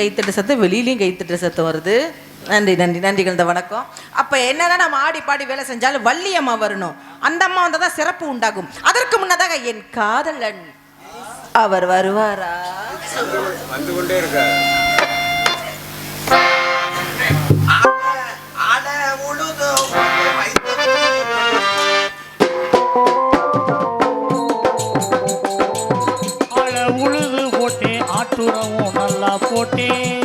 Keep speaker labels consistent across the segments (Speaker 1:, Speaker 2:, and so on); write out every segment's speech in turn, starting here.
Speaker 1: கைத்தட்டு சத்தம் வெளியிலையும் கைத்தட்டு சத்தம் வருது. நன்றி நன்றி நன்றிகள் இந்த வணக்கம். அப்போ என்னதான் நம்ம ஆடி பாடி வேலை செஞ்சாலும் வள்ளி அம்மா வரணும். அந்த அம்மா வந்தால் தான் சிறப்பு உண்டாகும். அதற்கு முன்னதாக என் காதலன் அவர் வருவாரா?
Speaker 2: வந்து கொண்டே இருக்க
Speaker 3: நல்லா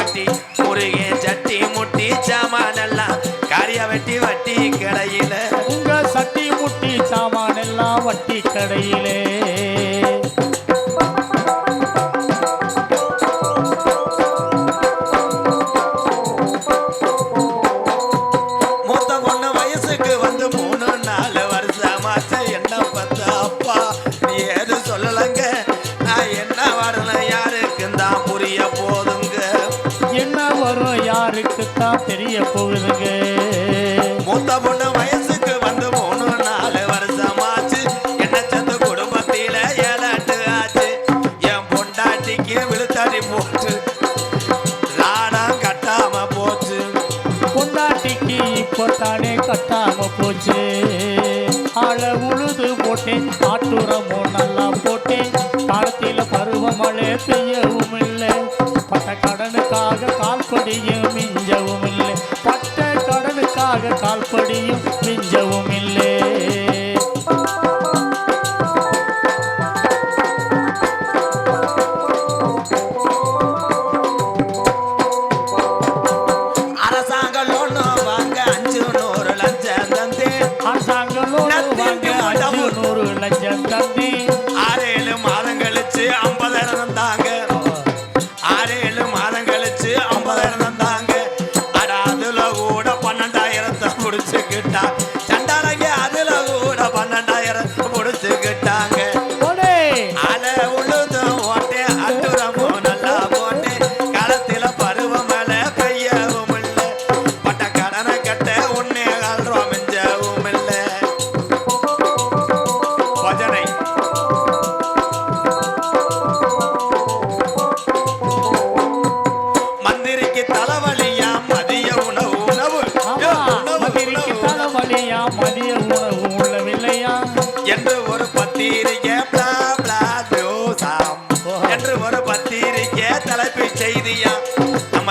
Speaker 4: பாம்பாட்டி முருகே சட்டி முட்டி சாமானெல்லாம் காரியா வெட்டி வட்டி கடையில.
Speaker 3: உங்க சட்டி முட்டி சாமானெல்லாம் வட்டி கடையிலே. போட்டேன். ஆட்டுறமும் நல்லா போட்டேன். காலத்தில் பருவமழை பெய்யவும்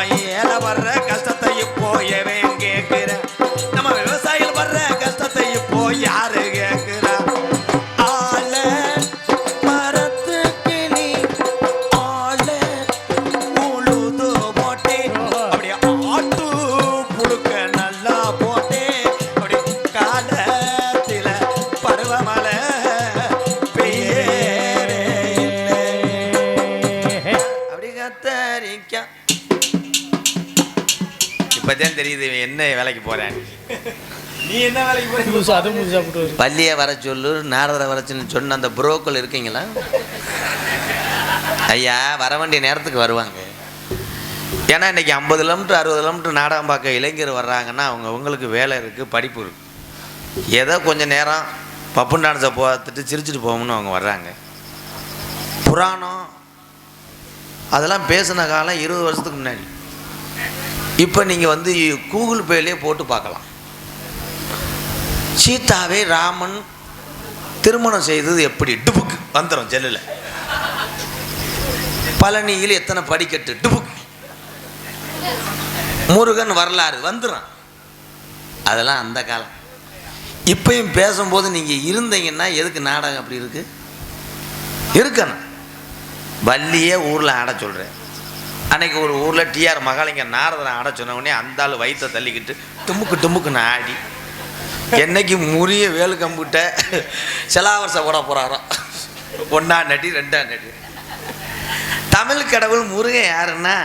Speaker 4: நம்ம
Speaker 3: புதுசு அது புதுசாக போட்டு
Speaker 4: பள்ளியை வர சொல்லு நாரதரை வர சொன்ன அந்த புரோக்கள் இருக்கீங்களா? ஐயா வர வேண்டிய நேரத்துக்கு வருவாங்க. ஏன்னா இன்னைக்கு ஐம்பது கிலோமீட்டர் அறுபது கிலோமீட்டர் நாடகம் பார்க்க இளைஞர் வர்றாங்கன்னா அவங்க அவங்களுக்கு வேலை இருக்குது படிப்பு இருக்குது ஏதோ கொஞ்சம் நேரம் பப்பு டான்ஸை பார்த்துட்டு சிரிச்சிட்டு போகணும்னு அவங்க வர்றாங்க. புராணம் அதெல்லாம் பேசின காலம் இருபது வருஷத்துக்கு முன்னாடி. இப்போ நீங்கள் வந்து கூகுள் பேலேயே போட்டு பார்க்கலாம். சீதாவை ராமன் திருமணம் செய்தது எப்படி? டுபுக்கு வந்துடும் ஜெல்லில். பழனியில் எத்தனை படிக்கட்டு? டுபுக்கு. முருகன் வரலாறு வந்துடும் அதெல்லாம் அந்த காலம். இப்பயும் பேசும்போது நீங்கள் இருந்தீங்கன்னா எதுக்கு நாடகம் அப்படி இருக்கு? இருக்கணும். வள்ளியே ஊரில் ஆட சொல்கிறேன் அன்னைக்கு ஒரு ஊரில் டிஆர் மகாலிங்க நாரதனை ஆட சொன்ன உடனே அந்த ஆள் வயிற்றை தள்ளிக்கிட்டு டுமுக்கு டுமுக்குன்னு ஆடி என்னைக்கு முறிய வேலு கம்பிட்ட செலாவரசை போட போகிறாரோ ஒன்றா நடி ரெண்டா நடி தமிழ் கடவுள் முருகன் யாருன்னா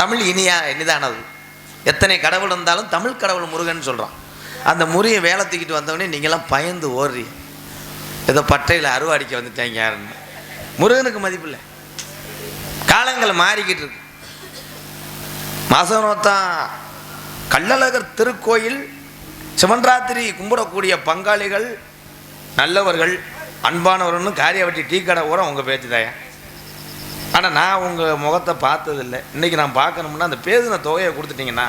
Speaker 4: தமிழ் இனியா இனிதானது. எத்தனை கடவுள் இருந்தாலும் தமிழ் கடவுள் முருகன் சொல்கிறான் அந்த முருகன் வேலை தூக்கிட்டு வந்தவொடனே நீங்களாம் பயந்து ஓடுறீ. ஏதோ பட்டையில் அறுவாடிக்க வந்துட்டாங்க யாருன்னு. முருகனுக்கு மதிப்பில்லை காலங்கள் மாறிக்கிட்டு இருக்கு. மாசனோத்தான் கள்ளழகர் திருக்கோயில் சிவன்ராத்திரி கும்பிடக்கூடிய பங்காளிகள் நல்லவர்கள் அன்பானவர்கள்னு காரியவட்டி டீ கடை ஊரம் உங்கள் பேச்சு தாயா ஆனால் நான் உங்கள் முகத்தை பார்த்ததில்லை. இன்றைக்கி நான் பார்க்கணும்னா அந்த பேசின தொகையை கொடுத்துட்டீங்கன்னா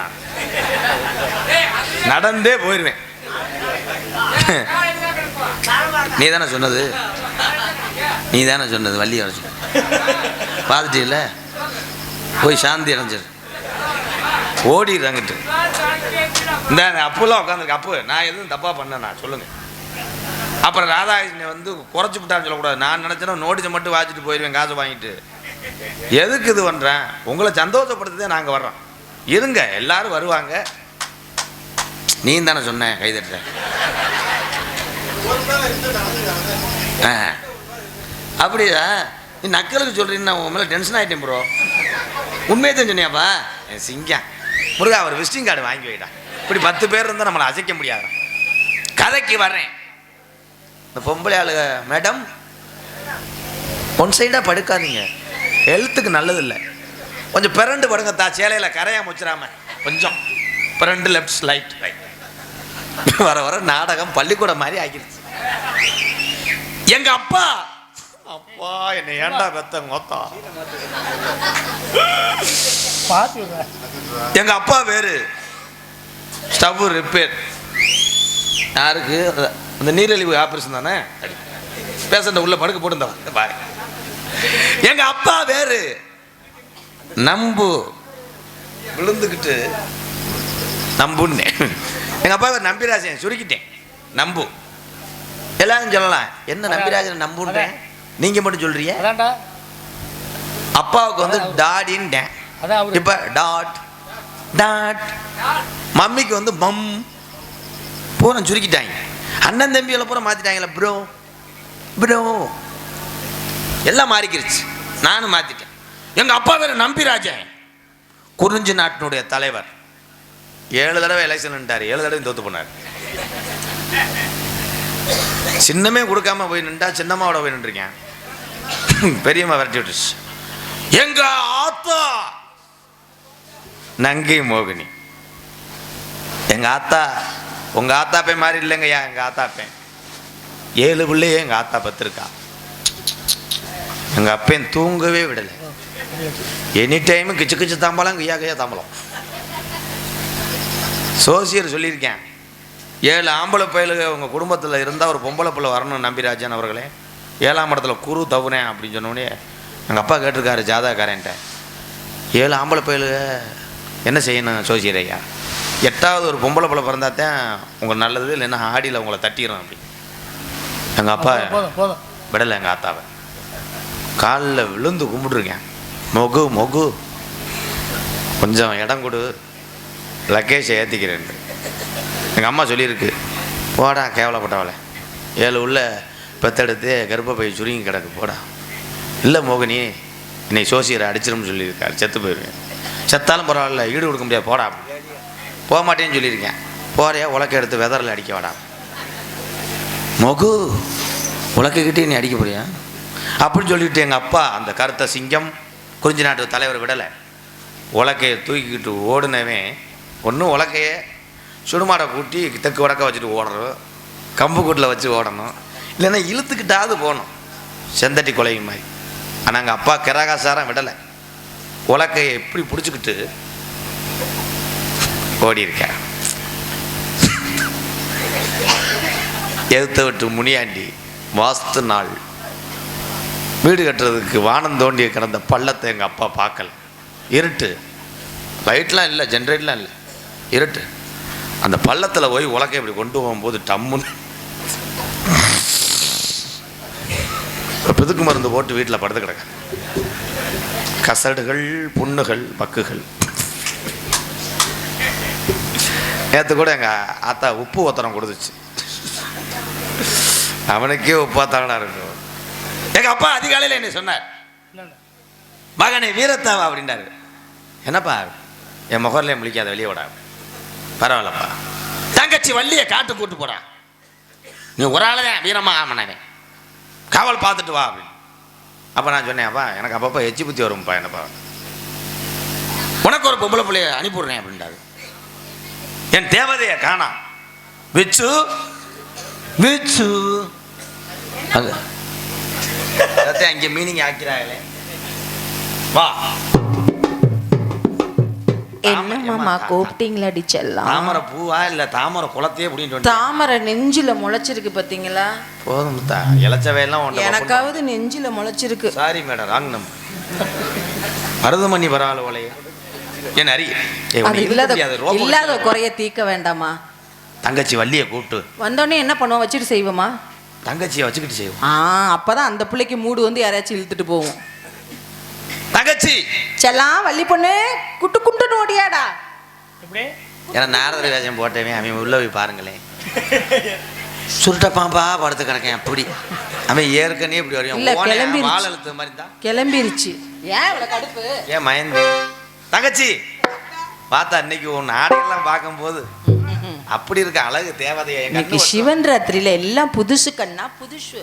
Speaker 4: நடந்தே போயிடுவேன் நீ தானே சொன்னது? நீ தானே சொன்னது வள்ளி சொன்ன பார்த்துட்டீல்ல? போய் சாந்தி அடைஞ்சிரு. ஓடிடுறாங்கிட்டு. இந்த அப்போல்லாம் உட்காந்துருக்கு அப்போ நான் எதுவும் தப்பாக பண்ணேண்ணா சொல்லுங்கள் அப்புறம் ராதாகிருஷ்ணன் வந்து குறைச்சி விட்டான்னு சொல்லக்கூடாது. நான் நினச்சேன்னா நோட்டீஸை மட்டும் வாச்சிட்டு போயிடுவேன் காசு வாங்கிட்டு. எதுக்கு இது பண்ணுறேன் உங்களை சந்தோஷப்படுத்ததே நாங்கள் வர்றோம். இருங்க எல்லாரும் வருவாங்க. நீ தானே சொன்ன கைதட்ட. ஆ. அப்படியா? நீ நக்கலுக்கு சொல்கிறீங்கன்னா உன் மேலே டென்ஷன் ஆகிட்டேன் ப்ரோ உண்மையை தான் சொன்னியாப்பா? என் சிங்கம். முருகா ஒரு விசிட்டிங் கார்டு வாங்கி வைடா. இப்படி பத்து பேர் இருந்தால் நம்மளை அசைக்க முடியாது கதைக்கு வர்றேன். இந்த பொம்பளை ஆளுக மேடம் ஒன் சைடாக படுக்காதீங்க. ஹெல்த்துக்கு நல்லதில்லை. கொஞ்சம் பிறண்டு படுங்க தா சேலையில் கரையாக முச்சிடாம. கொஞ்சம். பிறண்டு லெஃப்ட் லைட் ரைட் வர வர நாடகம் பள்ளிக்கூடம் மாதிரி ஆகிடுச்சு எங்க அப்பா! அப்பா என்னை ஏன்டா பெத்த மொத்தம்?
Speaker 3: பார்த்து விடுறேன்.
Speaker 4: எங்க அப்பா வேறு. ஸ்டவ் ரிப்பேர் யாருக்கு? அந்த- நீரிழிவு ஆபரேஷன் தானே? பேஷண்ட உள்ள படுக்க போட்டுருந்தவன் பாரு. எங்க அப்பா வேறு. நம்பு. விழுந்துக்கிட்டு நம்புன்னு. எங்க அப்பா நம்பிராஜன் சுருக்கிட்டேன். நம்பு. எல்லாரும் சொல்லலாம். என்ன நம்பிராஜன் நம்புன்றேன்? நீங்க மட்டும் சொல்றீங்க?
Speaker 3: அதான்டா.
Speaker 4: அப்பாவுக்கு வந்து டாடின்ட்டேன்.
Speaker 3: அதான்
Speaker 4: இப்போ டாட் டாட் மம்மிக்கு வந்து மம். பூரா சுருக்கிட்டாங்க. அண்ணன் தம்பிகளை பூரா மாற்றிட்டாங்களே ப்ரோ ப்ரோ எல்லாம் மாறிக்கிருச்சு. நானும் மாற்றிட்டேன் எங்கள் அப்பா வேறு நம்பிராஜன். குறிஞ்சி நாட்டினுடைய தலைவர். ஏழு தடவை எலெக்ஷன்ட்டார் ஏழு தடவை தோத்து போனார். சின்னமே கொடுக்காம போய் நின்றா சின்னம்மாவோட போய் நின்றுருக்கேன். பெரியம்மா விரட்டி விட்டுருச்சு. எங்க ஆத்தா நங்கை மோகினி. எங்க ஆத்தா உங்க ஆத்தாப்பே மாதிரி இல்லைங்கய்யா எங்க ஆத்தாப்பேன் ஏழு பிள்ளையே எங்க ஆத்தா பத்திருக்கா. எங்க அப்பையன் தூங்கவே விடலை. எனி டைமும் கிச்சு கிச்சு தாம்பலம் கையா கையா தாம்பலம். சோசியர் சொல்லியிருக்கேன். ஏழு ஆம்பளை பயலுக உங்கள் குடும்பத்தில் இருந்தால் ஒரு பொம்பளை பிள்ளை வரணும் நம்பிராஜன் அவர்களே. ஏழாம் இடத்துல குரு தவுனேன் அப்படின்னு சொன்னோடனே எங்கள் அப்பா கேட்டிருக்காரு ஜாதாக்காரன்ட்ட ஏழு ஆம்பளை பயலுக என்ன செய்யணும் சோசியர் ஐயா எட்டாவது ஒரு பொம்பளை பிள்ளை பிறந்தா தான் உங்களுக்கு நல்லது இல்லைன்னா ஆடியில் உங்களை தட்டிடும் அப்படி. எங்கள் அப்பா விடலை எங்கள் ஆத்தாவை. காலில் விழுந்து கும்பிட்ருக்கேன் மொகு மொகு. கொஞ்சம் இடம் கொடு. லக்கேஜை ஏற்றிக்கிறேன் எங்கள் அம்மா சொல்லியிருக்கு போடா கேவலப்பட்டவளை. ஏழு உள்ள பெத்தெடுத்து கர்ப்பப்பை சுருங்கி கிடக்கு போடா. இல்லை மோகினி என்னை சோசியரை அடிச்சிரும்னு சொல்லியிருக்காரு செத்து போயிடுவேன் செத்தாலும் பரவாயில்ல ஈடு கொடுக்க முடியாது போடா. போக மாட்டேன்னு சொல்லியிருக்கேன். போறியா உலக்க எடுத்து வெதரில் அடிக்க வாடா. மொகு உலக்கிட்டே நீ அடிக்க போறியா? அப்படின்னு சொல்லிட்டு எங்கள் அப்பா அந்த கருத்த சிங்கம் குறிஞ்சி நாட்டு தலைவர் விடலை. உலக்கையை தூக்கிக்கிட்டு ஓடுனவன் ஒன்றும் உலக்கையை சுடுமாடை கூட்டி தெற்கு வடக்க வச்சுட்டு ஓடுறோம் கம்பு கூட்டில் வச்சு ஓடணும். இல்லைன்னா இழுத்துக்கிட்டாவது போகணும். செந்தட்டி கொலைங்க மாதிரி. ஆனால் எங்கள் அப்பா கிராகாசாரம் விடலை. உலக்கையை எப்படி பிடிச்சிக்கிட்டு ஓடி இருக்கேன் எதிர்த்த விட்டு முனியாண்டி வாஸ்து நாள். வீடு கட்டுறதுக்கு வானம் தோண்டிய கிடந்த பள்ளத்தை எங்கள் அப்பா பார்க்கல. இருட்டு. லைட்லாம் இல்லை ஜென்ரேட்லாம் இல்லை. இருட்டு. அந்த பள்ளத்தில் போய் உலக்கை இப்படி கொண்டு போகும்போது டம்முன்னு பிதுக்கு மருந்து போட்டு வீட்டில் படுத்து கிடக்க. கசடுகள் புண்ணுகள் பக்குகள். நேற்று கூட எங்கள் ஆத்தா உப்பு ஒத்தனம் கொடுத்துச்சு. அவனுக்கே உப்பாத்தானா இருக்கும் எங்கள் அப்பா அதிகாலையில் என்ன சொன்னார். மகனை வீரத்தாவா அப்படின்னாரு. என்னப்பா? என் முகர்லேயே முழிக்காத வெளியே விடா. பரவாயில்லப்பா. தங்கச்சி வள்ளியை காட்டு கூட்டு போகிறான் நீ ஒரு ஆள் தான் வீரமாக ஆமனே காவல் பார்த்துட்டு வா அப்படின்னு. அப்போ நான் சொன்னேன் அப்பா எனக்கு அப்பப்போ எச்சி புத்தி வரும்ப்பா என்னப்பா உனக்கு ஒரு பொம்பளை பிள்ளைய அனுப்பிவிடுறேன் அப்படின்றாரு. என் தேவதையை காணாம் விச்சு விச்சு. அது. அங்கே மீனிங் ஆக்கிறாங்களே. வா.
Speaker 1: என்ன மாமா கூப்பிட்டீங்களா செல்லாம்
Speaker 4: தாமரை பூவா இல்ல தாமரை குளத்தையே அப்படின்ட்டு வந்து
Speaker 1: தாமரை நெஞ்சில முளைச்சிருக்கு பாத்தீங்களா?
Speaker 4: போதும் முத்தா இளச்சவையெல்லாம் உண்டு
Speaker 1: எனக்காவது நெஞ்சில முளைச்சிருக்கு.
Speaker 4: Sorry madam wrong number Maruthamani பரவாயில்ல ஓலைய என் அறி ஏய், உன்னை
Speaker 1: அது
Speaker 4: இழுக்க
Speaker 1: இல்லாத குறைய தீர்க்க வேண்டாமா?
Speaker 4: தங்கச்சி வள்ளியை கூப்பிட்டு.
Speaker 1: வந்தோடனே என்ன பண்ணுவோம்? வச்சுட்டு செய்வோமா?
Speaker 4: தங்கச்சியை வச்சுக்கிட்டு செய்வோம்.
Speaker 1: ஆ அப்பதான் அந்த பிள்ளைக்கு மூடு வந்து யாரையாச்சும் இழுத்துட்டு போவோம்.
Speaker 4: தங்கச்சி.
Speaker 1: செல்லாம் வள்ளி பொண்ணு குட்டு குண்டுன்னு ஓடியாடா
Speaker 3: இப்படி
Speaker 4: ஏன்னா நாரதர் வேஷம் போட்டவே அவன் உள்ள போய் பாருங்களேன். சுருட்ட பாம்பா படுத்து கிடக்கேன் அப்படி. அவன் ஏற்கனவே இப்படி வரையும்.
Speaker 1: கிளம்பிருச்சு.
Speaker 4: வாழ மாதிரி தான்
Speaker 1: கிளம்பிருச்சு. ஏன் கடுப்பு?
Speaker 4: ஏன் மயந்து? தங்கச்சி பார்த்தா அன்னைக்கு உன் ஆடையெல்லாம் பார்க்கும்போது அப்படி இருக்க அழகு தேவதையை என்
Speaker 1: இன்னைக்கு
Speaker 4: கண்ணு
Speaker 1: சிவன் ராத்திரியில எல்லாம் புதுசு கண்ணா புதுசு.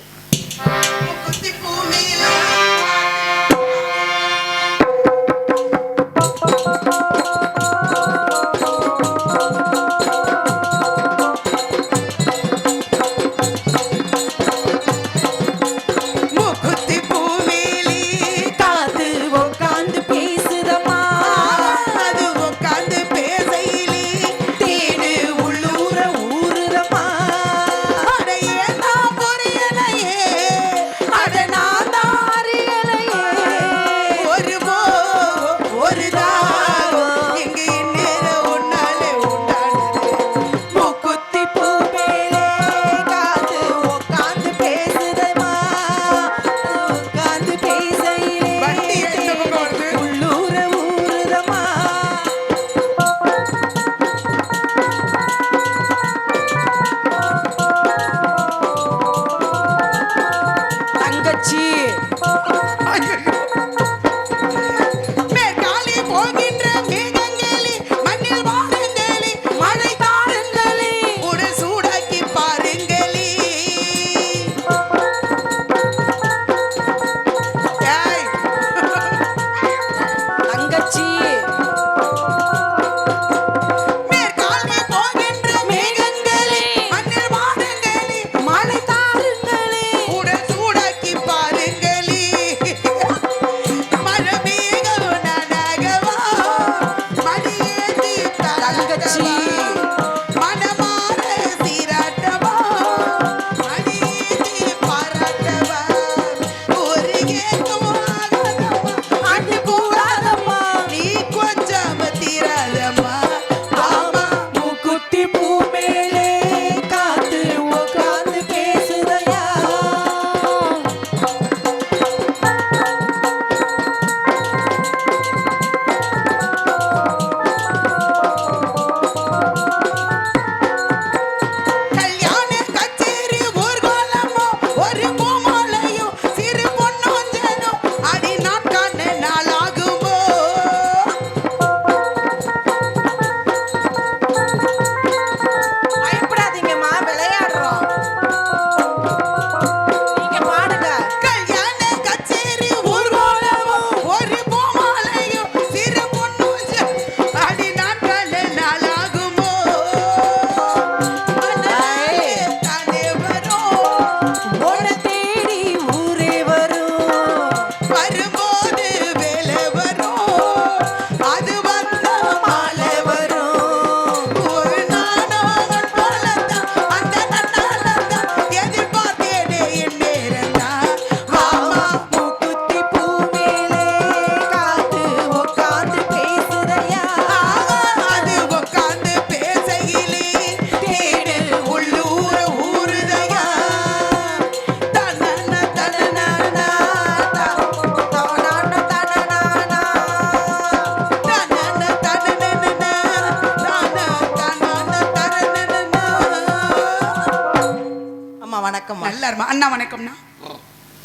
Speaker 1: வணக்கம்மா.
Speaker 5: நல்லா இருமா அண்ணா வணக்கம்ண்ணா.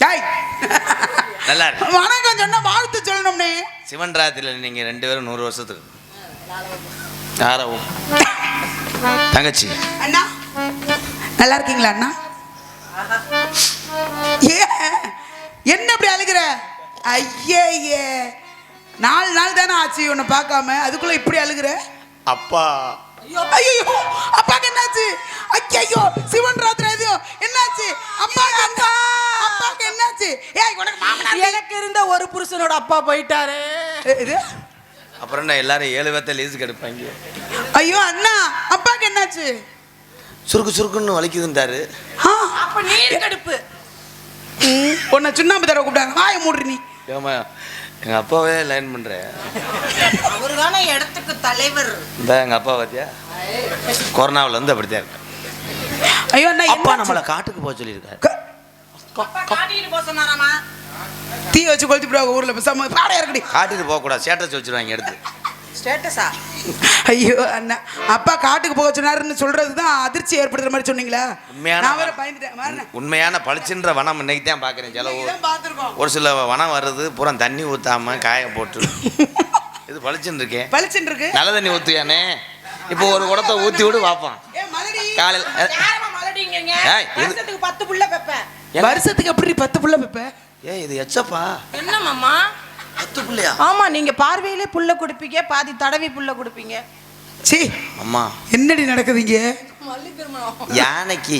Speaker 5: டேய்
Speaker 4: நல்லா இருக்கு
Speaker 5: வணக்கம் சொன்னா வாழ்த்து சொல்லணும்னே.
Speaker 4: சிவன் ராத்திரியில் நீங்கள் ரெண்டு பேரும் நூறு வருஷத்துக்கு. யாரவும் தங்கச்சி.
Speaker 5: அண்ணா நல்லா இருக்கீங்களா அண்ணா என்ன இப்படி அழுகிற? ஐயே ஏ நாலு நாள் தானே ஆச்சு உன்னை பார்க்காம. அதுக்குள்ள இப்படி அழுகுற?
Speaker 4: அப்பா.
Speaker 5: ஐயோ அப்பாக்கு என்னாச்சு? ஐயோ சிவன் ராத்திரி எதையும் என்னாச்சு? அப்பாக்கு என்ன? அப்பாக்கு என்னாச்சு? ஏய் உனக்கு மாமனார்
Speaker 1: எனக்கு இருந்த ஒரு புருஷனோட அப்பா போயிட்டாரு.
Speaker 5: இது?
Speaker 4: அப்புறம் என்ன எல்லாரும் ஏழு பேர்த்த லீஸுக்கு எடுப்பாங்க
Speaker 5: ஐயோ அண்ணா அப்பாக்கு என்னாச்சு?
Speaker 4: சுருக்கு சுருக்குன்னு வலிக்குதுன்றாரு
Speaker 5: ஆ,
Speaker 1: அப்ப நீர் கடுப்பு.
Speaker 5: ம், உன்னை சுண்ணாம்பு தடவை கூப்பிட்டாங்க. வாய மூடுற நீ.
Speaker 4: ஏமா எங்கள் அப்பாவே லைன் பண்ணுறேன்
Speaker 1: அவரு தானே இடத்துக்கு தலைவர்.
Speaker 4: இந்த எங்கள் அப்பா பார்த்தியா கொரோனாவில் வந்து அப்படித்தான் இருக்கு.
Speaker 5: ஐயோ அண்ணா
Speaker 4: அப்பா? நம்மளை காட்டுக்கு போக சொல்லியிருக்காரு.
Speaker 5: தீ வச்சு கொளுத்தி போடுவாங்க ஊர்ல. பேசாம பாடையா இருக்கடி
Speaker 4: காட்டுக்கு போகக்கூடாது ஸ்டேட்டஸ் வச்சுருவாங்க எடுத்து.
Speaker 1: ஸ்டேட்டஸா
Speaker 5: ஐயோ அண்ணா அப்பா காட்டுக்கு போக சொன்னாருன்னு சொல்றது தான் அதிர்ச்சி ஏற்படுத்துற மாதிரி சொன்னீங்களா.
Speaker 4: உண்மையான வனம்.
Speaker 5: பயந்துட்டேன்.
Speaker 4: உண்மையான பளிச்சுன்ற வனம் இன்னைக்கு தான் பார்க்குறேன் சில ஊர்
Speaker 5: இதான் பார்த்திருக்கோம்.
Speaker 4: ஒரு சில வனம் வருது பூரா தண்ணி ஊற்றாம காய போட்டு. இது பளிச்சுன்னு இருக்கேன்
Speaker 5: பளிச்சுன்னு இருக்கு.
Speaker 4: நல்ல தண்ணி ஊற்றுயானே இப்போ ஒரு குடத்தை ஊற்றி விடு
Speaker 5: மலடி.
Speaker 4: காலையில்
Speaker 1: பத்து புள்ள பெப்பேன்
Speaker 5: வருஷத்துக்கு எப்படி பத்து புள்ள பெப்ப
Speaker 4: ஏ இது எச்சப்பா.
Speaker 1: என்ன மாமா
Speaker 4: பத்து பிள்ளையா?
Speaker 1: ஆமா நீங்க பார்வையிலே புள்ள கொடுப்பீங்க பாதி தடவி புள்ள கொடுப்பீங்க.
Speaker 5: சீ
Speaker 4: அம்மா.
Speaker 5: என்னடி நடக்குதுங்க
Speaker 4: யானைக்கு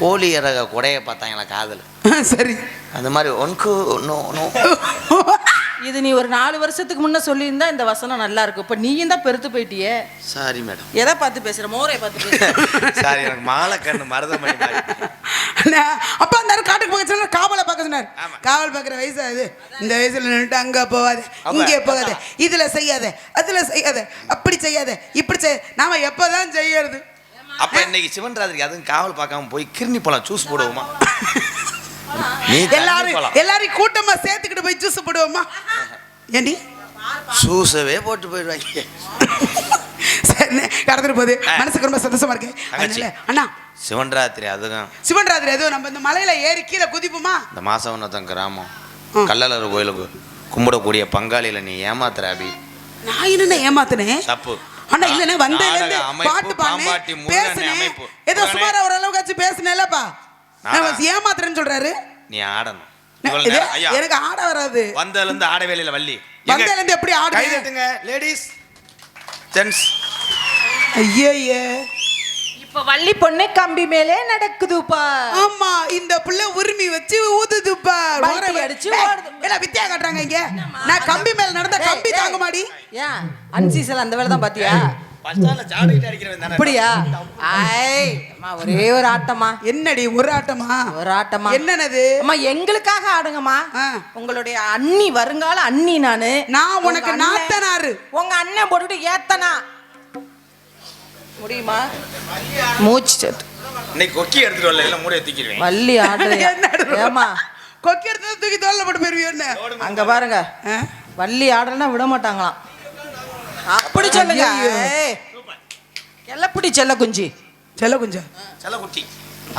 Speaker 4: கோழி இறக குடைய பார்த்தாங்களா காதல்?
Speaker 5: சரி.
Speaker 4: அந்த மாதிரி ஒன்கு
Speaker 1: இது நீ ஒரு நாலு வருஷத்துக்கு முன்ன சொல்லியிருந்தா இந்த வசனம் நல்லா இருக்கும். இப்ப நீயும் தான் பெருத்து போயிட்டியே.
Speaker 4: Sorry madam.
Speaker 1: எதை பார்த்து பேசுற? மோரை பார்த்து பேசுற?
Speaker 4: சாரி எனக்கு மாலை கண்ணு.
Speaker 5: அண்ணா, அப்பா அந்த காட்டுக்கு போக சொன்னார் காவலை பார்க்க சொன்னார். காவல் பார்க்குற வயசா இது? இந்த வயசுல நின்றுட்டு அங்க போகாத இங்கே போகாத இதுல செய்யாத அதுல செய்யாத அப்படி செய்யாத இப்படி செய்ய நாம எப்பதான் செய்யறது?
Speaker 4: அப்ப இன்னைக்கு சிவன் ராத்திரிக்கு அதுவும் காவல் பார்க்காம போய் கிருணி பழம் ஜூஸ் போடுவோமா? நீ
Speaker 5: எல்லாரும்
Speaker 4: பழம்.
Speaker 5: எல்லாரையும் கூட்டமா சேர்த்துக்கிட்டு போய் ஜூஸ் போடுவோமா? ஏண்டி?
Speaker 4: ஜூஸவே போட்டு போயிடுவாங்க.
Speaker 5: கடந்துட்டு போகுது. மனசுக்கு ரொம்ப சந்தோஷமா இருக்கு. அண்ணா.
Speaker 4: சிவன் ராத்திரி அதுவும்
Speaker 5: சிவன் ராத்திரி ஏதோ நம்ம இந்த மலையில ஏறி கீழே குதிப்போமா?
Speaker 4: இந்த மாசவனத்தன் கிராமம்.
Speaker 5: ம்.
Speaker 4: கள்ளலர் கோயிலுக்கு கும்பிடக்கூடிய பங்காளியில நீ ஏமாத்துற அபி.
Speaker 5: நான் என்ன ஏமாத்தினேன்?
Speaker 4: தப்பு
Speaker 5: அண்ணா
Speaker 4: நாடக அமைப்பு,
Speaker 5: பாட்டு பேசுனேன்
Speaker 4: அமைப்பு.
Speaker 5: ஏதோ. சுமாரா பேசுனேன்லப்பா நான்
Speaker 4: நாடா.
Speaker 5: ஏமாத்துறேன்னு சொல்றாரு
Speaker 4: நீ ஆடணும்
Speaker 5: எனக்கு ஆட வராது
Speaker 4: வந்ததுல இருந்து ஆட வேலையில வள்ளி
Speaker 5: வந்ததுல இருந்து எப்படி ஆடுவேன்?
Speaker 4: கை தட்டுங்க லேடிஸ் ஜென்ஸ்
Speaker 5: ஐயே
Speaker 1: வள்ளி பொண்ணு கம்பி மேலே நடக்குதுப்பா
Speaker 5: ஆமா இந்த புள்ள உரிமை வச்சு ஊதுதுப்பா
Speaker 1: அடிச்சு.
Speaker 5: எல்லாம் வித்தியா காட்டுறாங்க இங்க? நான் கம்பி மேல நடந்த கம்பி தாங்க மாடி
Speaker 1: ஏன்? அன்சீசல் அந்த வேலை தான். பாத்தியா அப்படியா? ஐ அம்மா ஒரே ஒரு ஆட்டமா.
Speaker 5: என்னடி ஒரு ஆட்டமா?
Speaker 1: ஒரு ஆட்டமா.
Speaker 5: என்னனது?
Speaker 1: அம்மா எங்களுக்காக ஆடுங்கம்மா. உங்களுடைய அண்ணி வருங்கால அண்ணி நானு.
Speaker 5: நான் உனக்கு நாத்தனாரு.
Speaker 1: உங்க அண்ணன் போட்டுட்டு ஏத்தனா. முடியுமா? மூச்சு சத்து.
Speaker 4: இன்னைக்கு கொக்கி எடுத்துட்டு வரல இல்ல மூடைய தூக்கிடுவேன்
Speaker 1: வள்ளி ஆடுறியா
Speaker 5: என்னடி?
Speaker 1: ஏமா
Speaker 5: கொக்கி எடுத்து தூக்கி தோல்ல போட்டு போயிருவியோ என்ன?
Speaker 1: அங்க பாருங்க? வள்ளி ஆடலன்னா விட மாட்டாங்களாம். அப்படி சொல்லுங்க. எல்லப்படி செல்ல குஞ்சி.
Speaker 5: செல்ல கொஞ்சம்
Speaker 4: செல்ல குட்டி.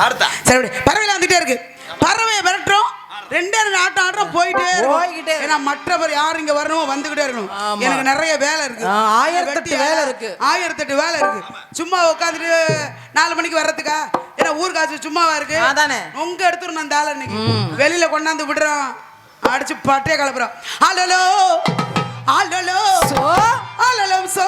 Speaker 4: ஆடுதா?
Speaker 5: சரி. பறவையில வந்துட்டே இருக்கு. பறவையை விரட்டுறோம். ரெண்டே ரெண்டு ஆட்டம் ஆட்டம் போயிட்டே.
Speaker 1: போய்கிட்டே.
Speaker 5: ஏன்னா மற்றவர் யார் இங்க வரணுமோ வந்துகிட்டே இருக்கணும். எனக்கு நிறைய வேலை இருக்கு.
Speaker 1: ஆயிரத்தெட்டு வேலை இருக்கு.
Speaker 5: ஆயிரத்தெட்டு வேலை இருக்கு. சும்மா உட்காந்துட்டு நாலு மணிக்கு வர்றதுக்கா? ஏன்னா ஊர் காசு சும்மாவா இருக்கு?
Speaker 1: அதானே.
Speaker 5: உங்க எடுத்துரும் அந்த ஆளை இன்னைக்கு. வெளியில கொண்டாந்து விடுறோம் அடிச்சு பட்டையை கிளப்புறோம் ஆலோலோ ஆலோலோ
Speaker 1: சோ?
Speaker 5: ஆலோலோ சோ.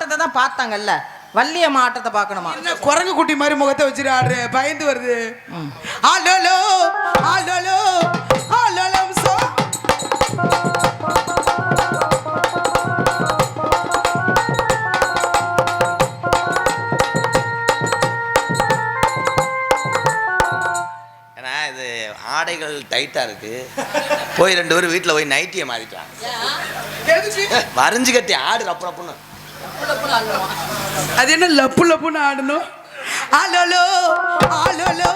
Speaker 1: ஆட்டத்தை தான் பார்த்தாங்கல்ல. வள்ளியம்மா ஆட்டத்தை பார்க்கணுமா?
Speaker 5: என்ன குரங்கு குட்டி மாதிரி முகத்தை வச்சுட்டு ஆடுற பயந்து வருது. ஆலோலோ ஆலோலோ ஆலோலம் சோ.
Speaker 4: இது ஆடைகள் டைட்டா இருக்கு. போய் ரெண்டு பேரும் வீட்டுல போய் நைட்டியை மாறிட்டாங்க வரைஞ்சு கட்டி ஆடு அப்புறம் அப்புறம்
Speaker 5: அது என்ன லப்பு லப்புன்னு ஆடணும்? ஆலோலோ ஆலோலோ.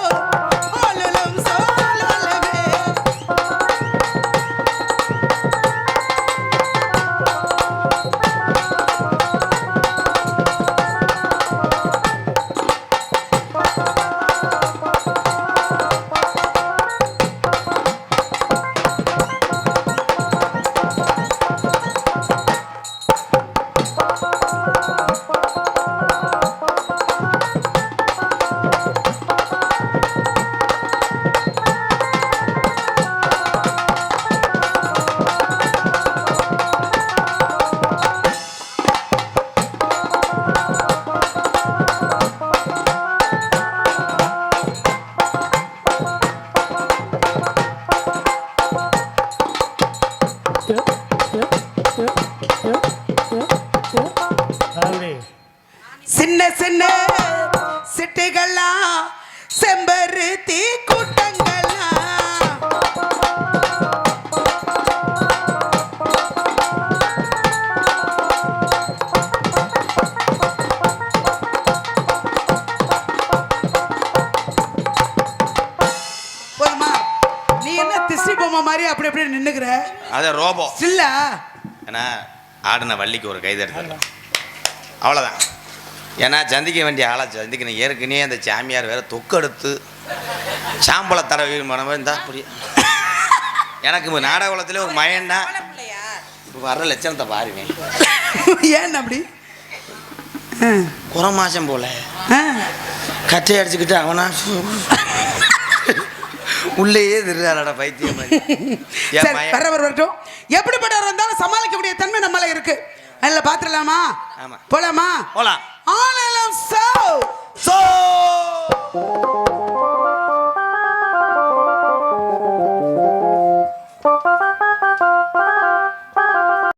Speaker 4: அது ரோபோ.
Speaker 5: இல்ல
Speaker 4: ஏன்னா ஆடின வள்ளிக்கு ஒரு கைது எடுத்துடலாம் அவ்வளோதான் ஏன்னா சந்திக்க வேண்டிய ஆளை சந்திக்கணும். ஏற்கனவே அந்த சாமியார் வேற தொக்கெடுத்து சாம்பலை தடவி மனம் இருந்தா புரியும் எனக்கு நாடக குலத்திலே ஒரு மயன்னா இப்போ வர்ற லட்சணத்தை பாருங்க.
Speaker 5: ஏன் அப்படி?
Speaker 4: குறை மாசம் போல. கச்சை அடிச்சுக்கிட்டு அவனா உள்ளேயே திருடாடா பைத்தியம்
Speaker 5: சரி. வரவர் வரட்டும். எப்படிப்பட்டவர் வந்தாலும் சமாளிக்கக்கூடிய தன்மை நம்மள இருக்கு. அதில் பாத்துடலாமா
Speaker 4: ஆமா.
Speaker 5: போலாமா?
Speaker 4: போலாம்.
Speaker 5: ஆனலம் சோ
Speaker 4: சோ